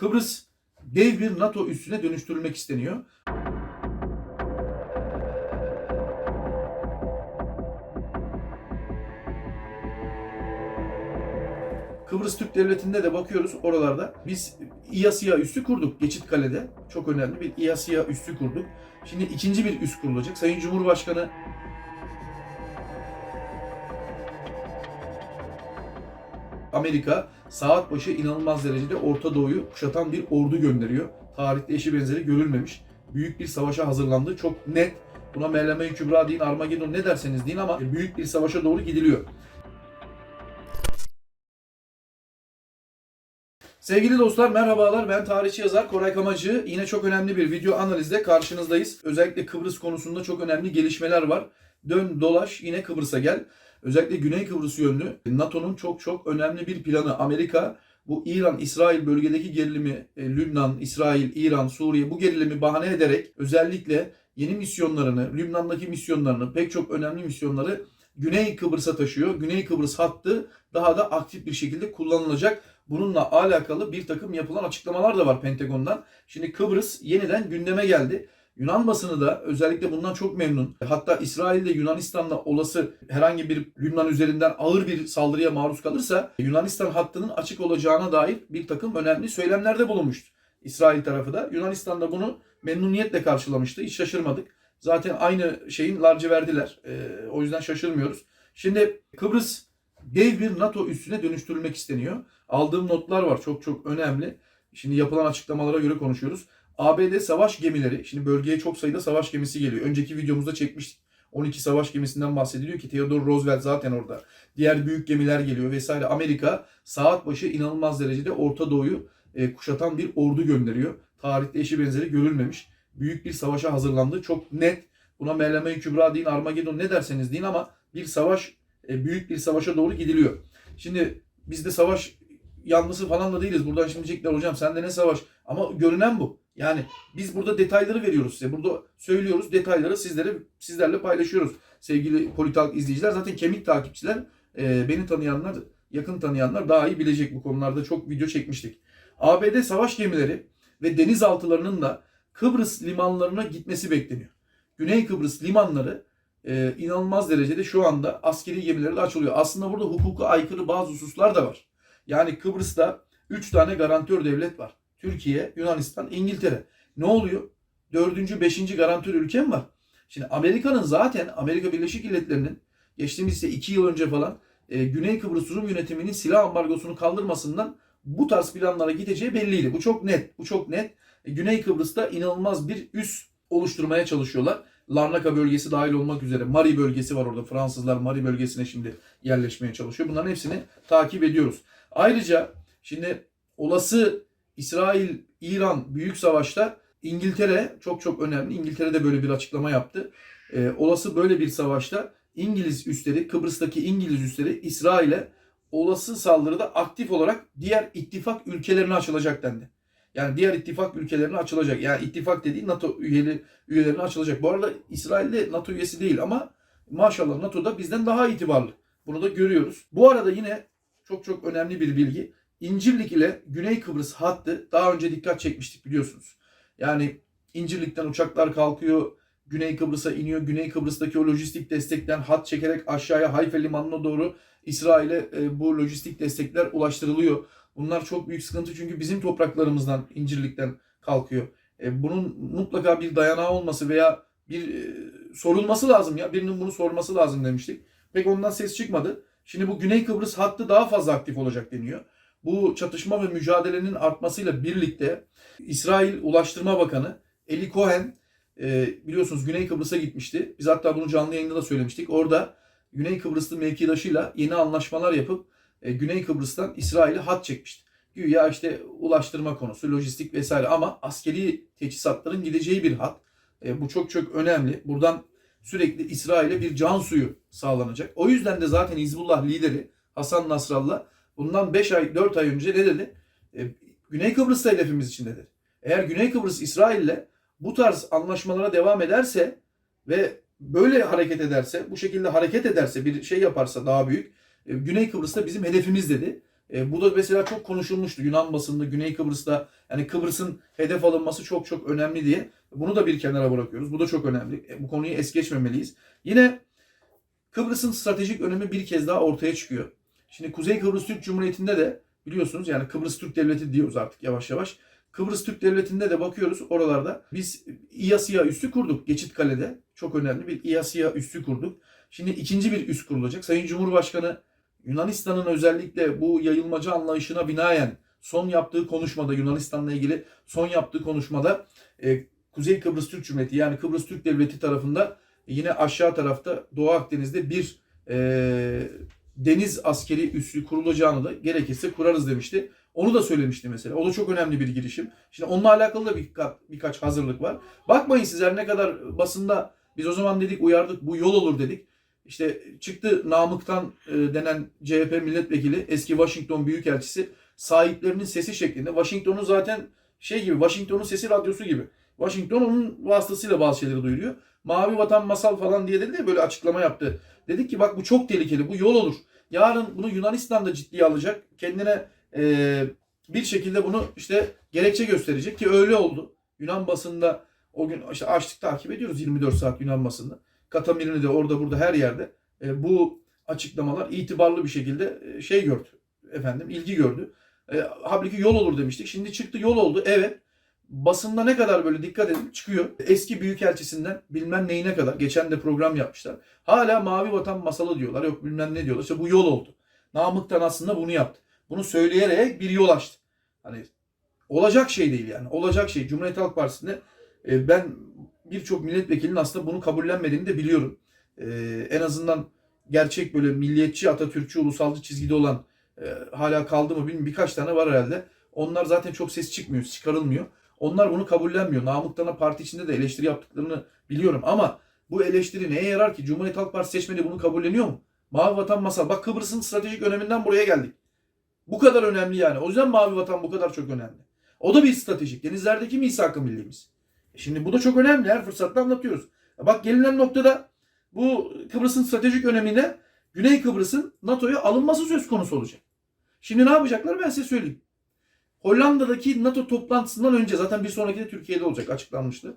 Kıbrıs dev bir NATO üssüne dönüştürülmek isteniyor. Kıbrıs Türk Devleti'nde de bakıyoruz oralarda. Biz İYASİA üssü kurduk Geçit Kale'de. Çok önemli bir İYASİA üssü kurduk. Şimdi ikinci bir üs kurulacak. Sayın Cumhurbaşkanı Amerika saat başı inanılmaz derecede Orta Doğu'yu kuşatan bir ordu gönderiyor. Tarihte eşi benzeri görülmemiş. Büyük bir savaşa hazırlandı. Çok net. Buna Mevleme-i Kübra deyin, Armagedon ne derseniz deyin ama büyük bir savaşa doğru gidiliyor. Sevgili dostlar merhabalar ben tarihçi yazar Koray Kamacı. Yine çok önemli bir video analizde karşınızdayız. Özellikle Kıbrıs konusunda çok önemli gelişmeler var. Dön dolaş yine Kıbrıs'a gel. Özellikle Güney Kıbrıs yönlü NATO'nun çok çok önemli bir planı. Amerika bu İran-İsrail bölgedeki gerilimi e, Lübnan, İsrail, İran, Suriye bu gerilimi bahane ederek özellikle yeni misyonlarını, Lübnan'daki misyonlarını, pek çok önemli misyonları Güney Kıbrıs'a taşıyor. Güney Kıbrıs hattı daha da aktif bir şekilde kullanılacak. Bununla alakalı bir takım yapılan açıklamalar da var Pentagon'dan. Şimdi Kıbrıs yeniden gündeme geldi. Yunan basını da özellikle bundan çok memnun. Hatta İsrail de Yunanistan'la olası herhangi bir Lübnan üzerinden ağır bir saldırıya maruz kalırsa Yunanistan hattının açık olacağına dair bir takım önemli söylemlerde bulunmuştu. İsrail tarafı da Yunanistan da bunu memnuniyetle karşılamıştı. Hiç şaşırmadık. Zaten aynı şeyin larcı verdiler. Ee, o yüzden şaşırmıyoruz. Şimdi Kıbrıs dev bir NATO üssüne dönüştürülmek isteniyor. Aldığım notlar var çok çok önemli. Şimdi yapılan açıklamalara göre konuşuyoruz. ABD savaş gemileri, şimdi bölgeye çok sayıda savaş gemisi geliyor. Önceki videomuzda çekmiştik. 12 savaş gemisinden bahsediliyor ki Theodore Roosevelt zaten orada. Diğer büyük gemiler geliyor vesaire. Amerika saat başı inanılmaz derecede Orta Doğu'yu e, kuşatan bir ordu gönderiyor. Tarihte eşi benzeri görülmemiş. Büyük bir savaşa hazırlandı. Çok net. Buna Mevleme-i Kübra deyin, Armagedon ne derseniz deyin ama bir savaş, e, büyük bir savaşa doğru gidiliyor. Şimdi bizde savaş yanlısı falan da değiliz. Buradan şimdi diyecekler hocam sende ne savaş? Ama görünen bu. Yani biz burada detayları veriyoruz size. Burada söylüyoruz detayları sizlere sizlerle paylaşıyoruz. Sevgili Politalk izleyiciler zaten kemik takipçiler e, beni tanıyanlar, yakın tanıyanlar daha iyi bilecek bu konularda çok video çekmiştik. ABD savaş gemileri ve denizaltılarının da Kıbrıs limanlarına gitmesi bekleniyor. Güney Kıbrıs limanları e, inanılmaz derecede şu anda askeri gemilere de açılıyor. Aslında burada hukuka aykırı bazı hususlar da var. Yani Kıbrıs'ta 3 tane garantör devlet var. Türkiye, Yunanistan, İngiltere. Ne oluyor? Dördüncü, beşinci garantör ülkem var. Şimdi Amerika'nın zaten Amerika Birleşik Devletleri'nin geçtiğimiz işte iki yıl önce falan e, Güney Kıbrıs Rum yönetiminin silah ambargosunu kaldırmasından bu tarz planlara gideceği belliydi. Bu çok net. Bu çok net. E, Güney Kıbrıs'ta inanılmaz bir üs oluşturmaya çalışıyorlar. Larnaka bölgesi dahil olmak üzere Mari bölgesi var orada. Fransızlar Mari bölgesine şimdi yerleşmeye çalışıyor. Bunların hepsini takip ediyoruz. Ayrıca şimdi olası İsrail-İran büyük savaşta İngiltere çok çok önemli. İngiltere de böyle bir açıklama yaptı. Ee, olası böyle bir savaşta İngiliz üsleri, Kıbrıs'taki İngiliz üsleri İsrail'e olası saldırıda aktif olarak diğer ittifak ülkelerine açılacak dendi. Yani diğer ittifak ülkelerine açılacak. Yani ittifak dediği NATO üyeli, üyelerine açılacak. Bu arada İsrail de NATO üyesi değil ama maşallah NATO'da bizden daha itibarlı. Bunu da görüyoruz. Bu arada yine çok çok önemli bir bilgi. İncirlik ile Güney Kıbrıs hattı daha önce dikkat çekmiştik biliyorsunuz. Yani İncirlik'ten uçaklar kalkıyor, Güney Kıbrıs'a iniyor. Güney Kıbrıs'taki o lojistik destekten hat çekerek aşağıya Hayfa limanına doğru İsrail'e e, bu lojistik destekler ulaştırılıyor. Bunlar çok büyük sıkıntı çünkü bizim topraklarımızdan, İncirlik'ten kalkıyor. E, bunun mutlaka bir dayanağı olması veya bir e, sorulması lazım ya. Birinin bunu sorması lazım demiştik. Pek ondan ses çıkmadı. Şimdi bu Güney Kıbrıs hattı daha fazla aktif olacak deniyor. Bu çatışma ve mücadelenin artmasıyla birlikte İsrail Ulaştırma Bakanı Eli Cohen e, biliyorsunuz Güney Kıbrıs'a gitmişti. Biz hatta bunu canlı yayında da söylemiştik. Orada Güney Kıbrıslı mevkidaşıyla yeni anlaşmalar yapıp e, Güney Kıbrıs'tan İsrail'e hat çekmişti. Güya işte ulaştırma konusu, lojistik vesaire ama askeri teçhizatların gideceği bir hat. E, bu çok çok önemli. Buradan sürekli İsrail'e bir can suyu sağlanacak. O yüzden de zaten Hizbullah lideri Hasan Nasrallah bundan 5 ay 4 ay önce ne dedi? E, Güney Kıbrıs'ta hedefimiz için dedi. Eğer Güney Kıbrıs İsrail'le bu tarz anlaşmalara devam ederse ve böyle hareket ederse, bu şekilde hareket ederse, bir şey yaparsa daha büyük, e, Güney Kıbrıs'ta bizim hedefimiz dedi. E, bu da mesela çok konuşulmuştu Yunan basında, Güney Kıbrıs'ta. Yani Kıbrıs'ın hedef alınması çok çok önemli diye. Bunu da bir kenara bırakıyoruz. Bu da çok önemli. E, bu konuyu es geçmemeliyiz. Yine Kıbrıs'ın stratejik önemi bir kez daha ortaya çıkıyor. Şimdi Kuzey Kıbrıs Türk Cumhuriyeti'nde de biliyorsunuz yani Kıbrıs Türk Devleti diyoruz artık yavaş yavaş. Kıbrıs Türk Devleti'nde de bakıyoruz oralarda biz İyasıya üssü kurduk Geçit Kale'de. Çok önemli bir İyasıya üssü kurduk. Şimdi ikinci bir üs kurulacak. Sayın Cumhurbaşkanı Yunanistan'ın özellikle bu yayılmacı anlayışına binaen son yaptığı konuşmada Yunanistan'la ilgili son yaptığı konuşmada e, Kuzey Kıbrıs Türk Cumhuriyeti yani Kıbrıs Türk Devleti tarafında yine aşağı tarafta Doğu Akdeniz'de bir e, deniz askeri üssü kurulacağını da gerekirse kurarız demişti. Onu da söylemişti mesela. O da çok önemli bir girişim. Şimdi onunla alakalı da birka, birkaç hazırlık var. Bakmayın sizler ne kadar basında biz o zaman dedik uyardık bu yol olur dedik. İşte çıktı Namık'tan e, denen CHP milletvekili eski Washington Büyükelçisi sahiplerinin sesi şeklinde. Washington'un zaten şey gibi Washington'un sesi radyosu gibi. Washington onun vasıtasıyla bazı şeyleri duyuruyor. Mavi vatan masal falan diye dedi de böyle açıklama yaptı. Dedik ki bak bu çok tehlikeli bu yol olur. Yarın bunu Yunanistan da ciddiye alacak. Kendine e, bir şekilde bunu işte gerekçe gösterecek ki öyle oldu. Yunan basında o gün işte açtık takip ediyoruz 24 saat Yunan basında. Katamirini de orada burada her yerde e, bu açıklamalar itibarlı bir şekilde e, şey gördü. Efendim ilgi gördü. E, halbuki yol olur demiştik. Şimdi çıktı yol oldu. Evet. Basında ne kadar böyle dikkat edin çıkıyor. Eski büyükelçisinden bilmem neyine kadar. Geçen de program yapmışlar. Hala mavi vatan masalı diyorlar. Yok bilmem ne diyorlar. İşte bu yol oldu. Namık'tan aslında bunu yaptı. Bunu söyleyerek bir yol açtı. Hani olacak şey değil yani. Olacak şey. Cumhuriyet Halk Partisi'nde e, ben birçok milletvekilinin aslında bunu kabullenmediğini de biliyorum. E, en azından gerçek böyle milliyetçi, Atatürkçü, ulusalcı çizgide olan e, hala kaldı mı bilmiyorum. Birkaç tane var herhalde. Onlar zaten çok ses çıkmıyor, çıkarılmıyor. Onlar bunu kabullenmiyor. Namık'tan parti içinde de eleştiri yaptıklarını biliyorum ama bu eleştiri neye yarar ki? Cumhuriyet Halk Partisi seçmeni bunu kabulleniyor mu? Mavi Vatan Masal. Bak Kıbrıs'ın stratejik öneminden buraya geldik. Bu kadar önemli yani. O yüzden Mavi Vatan bu kadar çok önemli. O da bir stratejik. Denizlerdeki misak-ı millimiz. E Şimdi bu da çok önemli. Her fırsatta anlatıyoruz. Bak gelinen noktada bu Kıbrıs'ın stratejik önemine Güney Kıbrıs'ın NATO'ya alınması söz konusu olacak. Şimdi ne yapacaklar ben size söyleyeyim. Hollanda'daki NATO toplantısından önce zaten bir sonraki de Türkiye'de olacak açıklanmıştı.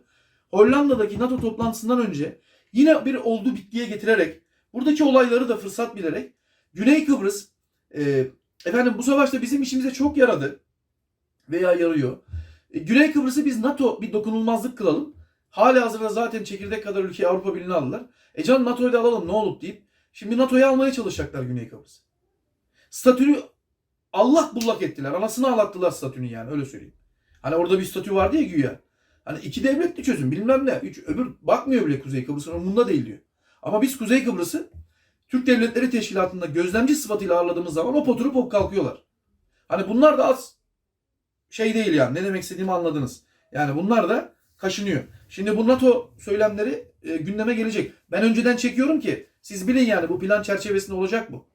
Hollanda'daki NATO toplantısından önce yine bir oldu bittiye getirerek buradaki olayları da fırsat bilerek Güney Kıbrıs e, efendim bu savaşta bizim işimize çok yaradı veya yarıyor. E, Güney Kıbrıs'ı biz NATO bir dokunulmazlık kılalım. Hali hazırda zaten çekirdek kadar ülkeyi Avrupa Birliği'ne aldılar. E can NATO'yu da alalım ne olup deyip şimdi NATO'yu almaya çalışacaklar Güney Kıbrıs. Statünü Allah bullak ettiler. Anasını ağlattılar statünü yani öyle söyleyeyim. Hani orada bir statü vardı ya güya. Hani iki devletli çözüm bilmem ne. Üç, öbür bakmıyor bile Kuzey Kıbrıs'ın umurunda değil diyor. Ama biz Kuzey Kıbrıs'ı Türk Devletleri Teşkilatı'nda gözlemci sıfatıyla ağırladığımız zaman o oturup hop kalkıyorlar. Hani bunlar da az şey değil yani. Ne demek istediğimi anladınız. Yani bunlar da kaşınıyor. Şimdi bu NATO söylemleri e, gündeme gelecek. Ben önceden çekiyorum ki siz bilin yani bu plan çerçevesinde olacak bu.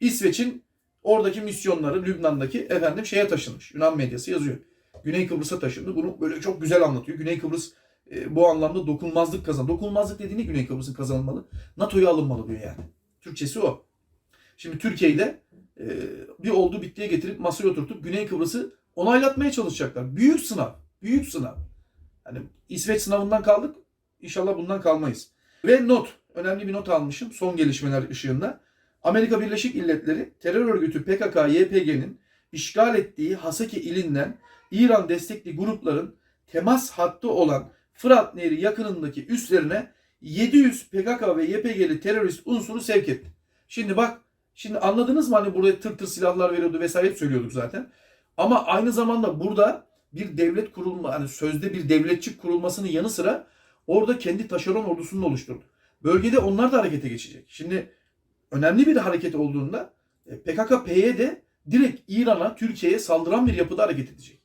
İsveç'in oradaki misyonları Lübnan'daki efendim şeye taşınmış. Yunan medyası yazıyor. Güney Kıbrıs'a taşındı. Bunu böyle çok güzel anlatıyor. Güney Kıbrıs e, bu anlamda dokunulmazlık kazan. Dokunulmazlık dediğini Güney Kıbrıs'ın kazanılmalı. NATO'ya alınmalı diyor yani. Türkçesi o. Şimdi Türkiye'de e, bir oldu bittiye getirip masaya oturtup Güney Kıbrıs'ı onaylatmaya çalışacaklar. Büyük sınav. Büyük sınav. Hani İsveç sınavından kaldık. İnşallah bundan kalmayız. Ve not. Önemli bir not almışım son gelişmeler ışığında. Amerika Birleşik Milletleri terör örgütü PKK-YPG'nin işgal ettiği Haseki ilinden İran destekli grupların temas hattı olan Fırat Nehri yakınındaki üslerine 700 PKK ve YPG'li terörist unsuru sevk etti. Şimdi bak, şimdi anladınız mı hani burada tır tır silahlar veriyordu vesaire hep söylüyorduk zaten. Ama aynı zamanda burada bir devlet kurulma, hani sözde bir devletçik kurulmasının yanı sıra orada kendi taşeron ordusunu oluşturdu. Bölgede onlar da harekete geçecek. Şimdi önemli bir hareket olduğunda e, PKK-PYD direkt İran'a, Türkiye'ye saldıran bir yapıda hareket edecek.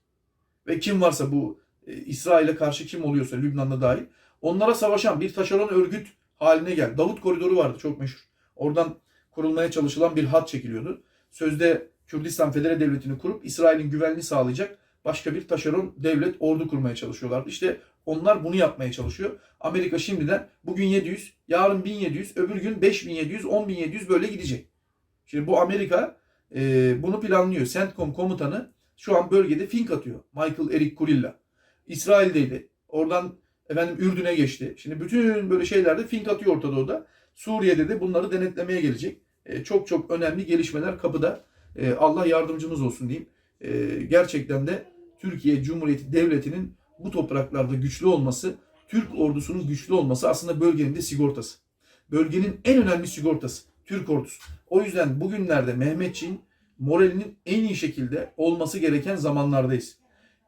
Ve kim varsa bu e, İsrail'e karşı kim oluyorsa Lübnan'da dahil onlara savaşan bir taşeron örgüt haline geldi. Davut Koridoru vardı çok meşhur. Oradan kurulmaya çalışılan bir hat çekiliyordu. Sözde Kürdistan Federe Devleti'ni kurup İsrail'in güvenliğini sağlayacak başka bir taşeron devlet ordu kurmaya çalışıyorlardı. İşte onlar bunu yapmaya çalışıyor. Amerika şimdiden bugün 700, yarın 1700, öbür gün 5700, 10700 böyle gidecek. Şimdi bu Amerika e, bunu planlıyor. CENTCOM komutanı şu an bölgede fink atıyor. Michael Eric Kurilla. İsrail'deydi. Oradan efendim Ürdün'e geçti. Şimdi bütün böyle şeylerde fink atıyor Orta Doğu'da. Suriye'de de bunları denetlemeye gelecek. E, çok çok önemli gelişmeler kapıda. E, Allah yardımcımız olsun diyeyim. E, gerçekten de Türkiye Cumhuriyeti Devleti'nin bu topraklarda güçlü olması, Türk ordusunun güçlü olması aslında bölgenin de sigortası. Bölgenin en önemli sigortası Türk ordusu. O yüzden bugünlerde Mehmetçiğin moralinin en iyi şekilde olması gereken zamanlardayız.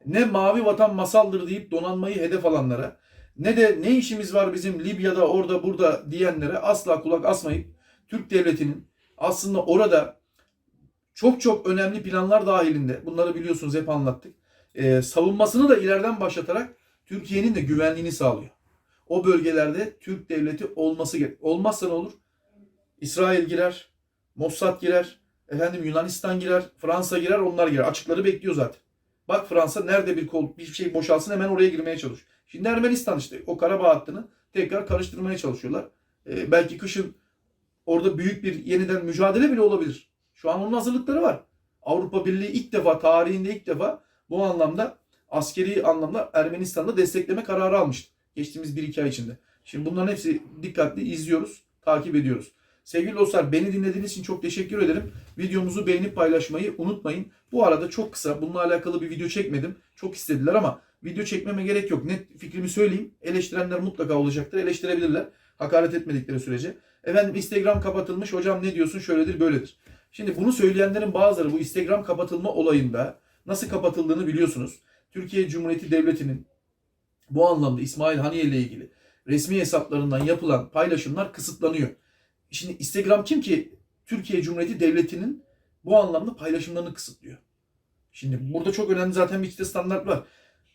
Ne mavi vatan masaldır deyip donanmayı hedef alanlara, ne de ne işimiz var bizim Libya'da orada burada diyenlere asla kulak asmayıp Türk devletinin aslında orada çok çok önemli planlar dahilinde bunları biliyorsunuz hep anlattık. Ee, savunmasını da ileriden başlatarak Türkiye'nin de güvenliğini sağlıyor. O bölgelerde Türk devleti olması gerek. Olmazsa ne olur? İsrail girer, Mossad girer, efendim Yunanistan girer, Fransa girer, onlar girer. Açıkları bekliyor zaten. Bak Fransa nerede bir kol bir şey boşalsın hemen oraya girmeye çalışıyor. Şimdi Ermenistan işte o Karabağ hattını tekrar karıştırmaya çalışıyorlar. Ee, belki kışın orada büyük bir yeniden mücadele bile olabilir. Şu an onun hazırlıkları var. Avrupa Birliği ilk defa tarihinde ilk defa bu anlamda askeri anlamda Ermenistan'da destekleme kararı almıştı. Geçtiğimiz 1-2 ay içinde. Şimdi bunların hepsi dikkatli izliyoruz, takip ediyoruz. Sevgili dostlar beni dinlediğiniz için çok teşekkür ederim. Videomuzu beğenip paylaşmayı unutmayın. Bu arada çok kısa bununla alakalı bir video çekmedim. Çok istediler ama video çekmeme gerek yok. Net fikrimi söyleyeyim. Eleştirenler mutlaka olacaktır. Eleştirebilirler. Hakaret etmedikleri sürece. Efendim Instagram kapatılmış. Hocam ne diyorsun? Şöyledir böyledir. Şimdi bunu söyleyenlerin bazıları bu Instagram kapatılma olayında nasıl kapatıldığını biliyorsunuz. Türkiye Cumhuriyeti Devleti'nin bu anlamda İsmail Haniye ile ilgili resmi hesaplarından yapılan paylaşımlar kısıtlanıyor. Şimdi Instagram kim ki Türkiye Cumhuriyeti Devleti'nin bu anlamda paylaşımlarını kısıtlıyor. Şimdi burada çok önemli zaten bir işte standart var.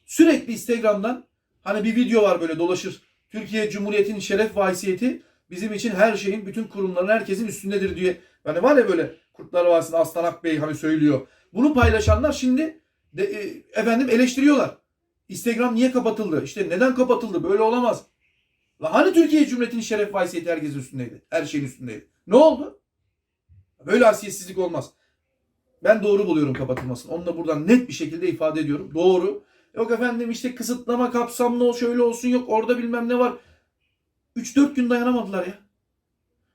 Sürekli Instagram'dan hani bir video var böyle dolaşır. Türkiye Cumhuriyeti'nin şeref ve bizim için her şeyin, bütün kurumların, herkesin üstündedir diye. Yani var ya böyle Kurtlar Vadisi'nde Aslan Akbey hani söylüyor. Bunu paylaşanlar şimdi de, e, efendim eleştiriyorlar. Instagram niye kapatıldı? İşte neden kapatıldı? Böyle olamaz. La hani Türkiye Cumhuriyeti'nin şeref haysiyeti herkesin üstündeydi. Her şeyin üstündeydi. Ne oldu? Böyle hasiyetsizlik olmaz. Ben doğru buluyorum kapatılmasını. Onu da buradan net bir şekilde ifade ediyorum. Doğru. Yok efendim işte kısıtlama kapsamlı ol şöyle olsun yok orada bilmem ne var. 3-4 gün dayanamadılar ya.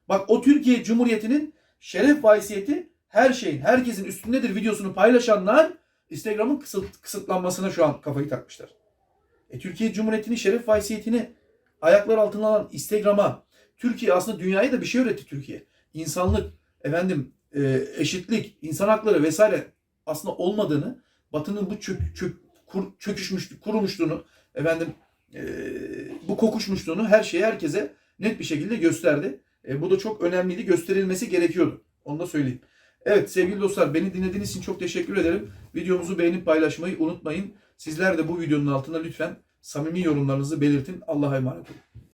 Bak o Türkiye Cumhuriyeti'nin şeref haysiyeti her şeyin herkesin üstündedir videosunu paylaşanlar Instagram'ın kısıt, kısıtlanmasına şu an kafayı takmışlar. E, Türkiye Cumhuriyeti'nin şeref haysiyetini ayaklar altına alan Instagram'a Türkiye aslında dünyaya da bir şey öğretti Türkiye. İnsanlık, efendim e, eşitlik, insan hakları vesaire aslında olmadığını, Batı'nın bu çök, çök, kur, çöküşmüş, kurumuşluğunu, efendim e, bu kokuşmuşluğunu her şeye herkese net bir şekilde gösterdi. E, bu da çok önemliydi, gösterilmesi gerekiyordu. Onu da söyleyeyim. Evet sevgili dostlar beni dinlediğiniz için çok teşekkür ederim. Videomuzu beğenip paylaşmayı unutmayın. Sizler de bu videonun altına lütfen samimi yorumlarınızı belirtin. Allah'a emanet olun.